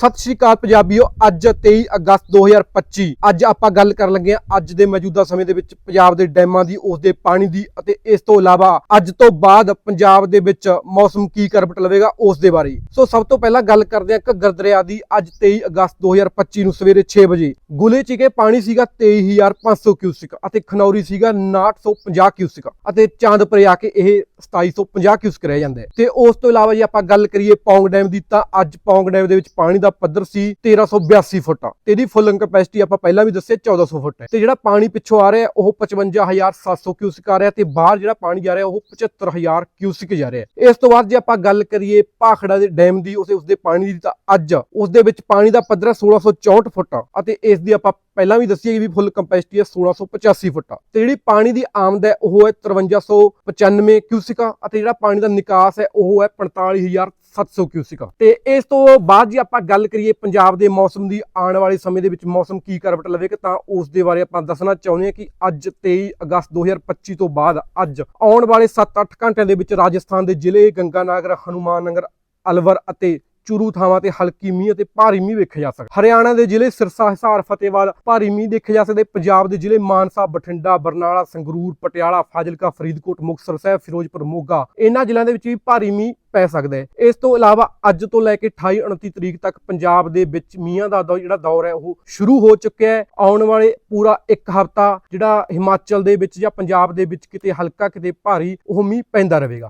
ਸਤਿ ਸ਼੍ਰੀ ਅਕਾਲ ਪੰਜਾਬੀਓ, ਅੱਜ 23 ਅਗਸਤ 2025 ਅੱਜ ਆਪਾਂ ਗੱਲ ਕਰਨ ਲੱਗੇ ਹਾਂ ਅੱਜ ਦੇ ਮੌਜੂਦਾ ਸਮੇਂ ਦੇ ਵਿੱਚ ਪੰਜਾਬ ਦੇ ਡੈਮਾਂ ਦੀ, ਉਸ ਦੇ ਪਾਣੀ ਦੀ ਅਤੇ ਇਸ ਤੋਂ ਇਲਾਵਾ ਅੱਜ ਤੋਂ ਬਾਅਦ ਪੰਜਾਬ ਦੇ ਵਿੱਚ ਮੌਸਮ ਕੀ ਕਰਵਟ ਲਵੇਗਾ, ਉਸ ਦੇ ਬਾਰੇ। ਸੋ ਸਭ ਤੋਂ ਪਹਿਲਾਂ ਗੱਲ ਕਰਦੇ ਹਾਂ ਘੱਗਰ ਦਰਿਆ ਦੀ, ਅੱਜ 23 ਅਗਸਤ 2025 ਨੂੰ ਸਵੇਰੇ 6 ਵਜੇ। ਗੁਲੇ ਚੀਕੇ ਪਾਣੀ ਸੀਗਾ 23500 ਕਿਊਸਿਕ ਅਤੇ ਖਨੌਰੀ ਸੀਗਾ 950 ਕਿਊਸਿਕ ਅਤੇ ਚਾਂਦਪੁਰੇ ਆ ਕੇ ਇਹ 2750 ਕਿਊਸਿਕ ਰਹਿ ਜਾਂਦਾ ਹੈ। ਤੇ ਉਸ ਤੋਂ ਇਲਾਵਾ ਜੇ ਆਪਾਂ ਗੱਲ ਕਰੀਏ ਪੌਂਗ ਡੈਮ ਦੀ, ਤਾਂ ਅੱਜ ਪੌਂਗ ਡੈਮ ਦੇ ਵਿੱਚ ਪਾਣੀ ਦਾ ਪੱਧਰ ਸੀ 1382 ਫੁੱਟ ਤੇ ਇਹਦੀ ਫੁੱਲ ਕਪੈਸਿਟੀ ਆਪਾਂ ਪਹਿਲਾਂ ਵੀ ਦੱਸਿਆ 1400 ਫੁੱਟ ਹੈ। ਤੇ ਜਿਹੜਾ ਪਾਣੀ ਪਿੱਛੋਂ ਆ ਰਿਹਾ, ਉਹ 55700 ਕਿਊਸਿਕ ਆ ਰਿਹਾ ਤੇ ਬਾਹਰ ਜਿਹੜਾ ਪਾਣੀ ਜਾ ਰਿਹਾ, ਉਹ 75000 ਕਿਊਸਿਕ ਜਾ ਰਿਹਾ ਇਸ ਤੋਂ ਬਾਅਦ ਜੇ ਆਪਾਂ ਗੱਲ ਕਰੀਏ ਭਾਖੜਾ ਦੇ ਡੈਮ ਦੀ, ਉਸੇ ਉਸਦੇ ਪਾਣੀ ਦੀ, ਤਾਂ ਅੱਜ ਉਸ ਦੇ ਵਿੱਚ ਪਾਣੀ ਦਾ ਪੱਧਰ ਹੈ 1664 ਫੁੱਟ ਅਤੇ ਇਸ ਦੀ ਆਪਾਂ ਪਹਿਲਾਂ ਵੀ ਦੱਸੀ ਵੀ ਫੁੱਲ ਕੰਪੈਸਿਟੀ ਹੈ 1685 ਫੁੱਟ ਤੇ ਜਿਹੜੀ ਪਾਣੀ ਦੀ ਆਮਦ ਹੈ, ਉਹ ਹੈ 5395 ਕਿਊਸਿਕ ਅਤੇ ਜਿਹੜਾ ਪਾਣੀ ਦਾ ਨਿਕਾਸ ਹੈ, ਉਹ ਹੈ 45700 ਕਿਊਸਿਕ ਤੇ ਇਸ ਤੋਂ ਬਾਅਦ ਜੇ ਆਪਾਂ ਗੱਲ ਕਰੀਏ ਪੰਜਾਬ ਦੇ ਮੌਸਮ ਦੀ ਆਉਣ ਵਾਲੇ ਸਮੇਂ ਦੇ ਵਿੱਚ ਮੌਸਮ ਕੀ ਕਰਵਟ ਲਵੇਗਾ, ਤਾਂ ਉਸ ਦੇ ਬਾਰੇ ਆਪਾਂ ਦੱਸਣਾ ਚਾਹੁੰਦੇ ਹਾਂ ਕਿ ਅੱਜ 23 ਅਗਸਤ 2025 ਤੋਂ ਬਾਅਦ ਅੱਜ ਆਉਣ ਵਾਲੇ 7-8 ਘੰਟਿਆਂ ਦੇ ਵਿੱਚ ਰਾਜਸਥਾਨ ਦੇ ਜ਼ਿਲ੍ਹੇ ਗੰਗਾਨਗਰ, ਹਨੂਮਾਨਨਗਰ, ਅਲਵਰ ਅਤੇ ਚੁਰੂ ਥਾਵਾਂ ਤੇ ਹਲਕੀ ਮੀਂਹ ਅਤੇ ਭਾਰੀ ਮੀਂਹ ਵੇਖਿਆ ਜਾ ਸਕਦਾ। ਹਰਿਆਣਾ ਦੇ ਜ਼ਿਲ੍ਹੇ ਸਿਰਸਾ, ਹਿਸਾਰ ਫਤਿਹਵਾਲ ਭਾਰੀ ਮੀਂਹ ਦੇਖੇ ਜਾ ਸਕਦੇ। ਪੰਜਾਬ ਦੇ ਜ਼ਿਲ੍ਹੇ ਮਾਨਸਾ, ਬਠਿੰਡਾ, ਬਰਨਾਲਾ, ਸੰਗਰੂਰ, ਪਟਿਆਲਾ, ਫਾਜ਼ਿਲਕਾ, ਫਰੀਦਕੋਟ, ਮੁਕਤਸਰ ਸਾਹਿਬ, ਫਿਰੋਜ਼ਪੁਰ, ਮੋਗਾ, ਇਹਨਾਂ ਜ਼ਿਲ੍ਹਿਆਂ ਦੇ ਵਿੱਚ ਵੀ ਭਾਰੀ ਮੀਂਹ ਪੈ ਸਕਦਾ ਹੈ। ਇਸ ਤੋਂ ਇਲਾਵਾ ਅੱਜ ਤੋਂ ਲੈ ਕੇ 28 29 ਤਰੀਕ ਤੱਕ ਪੰਜਾਬ ਦੇ ਵਿੱਚ ਮੀਂਹਾਂ ਦਾ, ਜਿਹੜਾ ਦੌਰ ਹੈ, ਉਹ ਸ਼ੁਰੂ ਹੋ ਚੁੱਕਿਆ ਹੈ। ਆਉਣ ਵਾਲੇ ਪੂਰਾ ਇੱਕ ਹਫ਼ਤਾ ਜਿਹੜਾ ਹਿਮਾਚਲ ਦੇ ਵਿੱਚ ਜਾਂ ਪੰਜਾਬ ਦੇ ਵਿੱਚ ਕਿਤੇ ਹਲਕਾ ਕਿਤੇ ਭਾਰੀ ਉਹ ਮੀਂਹ ਪੈਂਦਾ ਰਹੇਗਾ।